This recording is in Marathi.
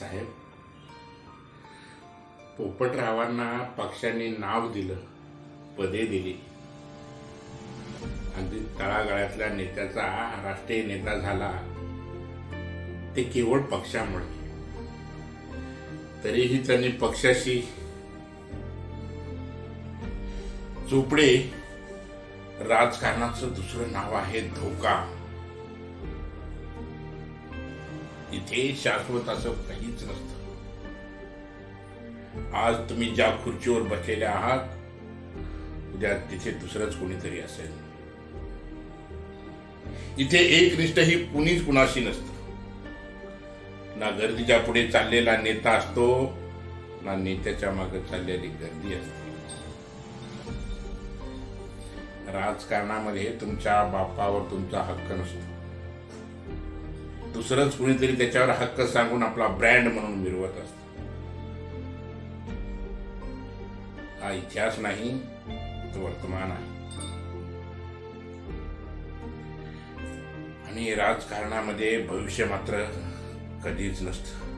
साहेब पोपटरावांना पक्षाने नाव दिलं पदे दिली. अगदी तळागाळातल्या नेत्याचा राष्ट्रीय नेता झाला ते केवळ पक्षामुळे. तरीही त्यांनी पक्षाशी चोपडे राजकारणाचं दुसरं नाव आहे धोका. इथे शाश्वत असं काहीच नसतं. आज तुम्ही ज्या खुर्चीवर बसलेले आहात उद्या तिथे दुसरंच कोणीतरी असेल. इथे एकनिष्ठ ही कुणीच कुणाशी नसतं. ना गर्दीच्या पुढे चाललेला नेता असतो ना नेत्याच्या मागे चाललेली गर्दी असते. राजकारणामध्ये तुमच्या बापावर तुमचा हक्क नसतो. दुसरंच कुणीतरी त्याच्यावर हक्क सांगून आपला ब्रँड म्हणून मिरवत असत. हा इतिहास नाही तो वर्तमान आहे. आणि राजकारणामध्ये भविष्य मात्र कधीच नसतं.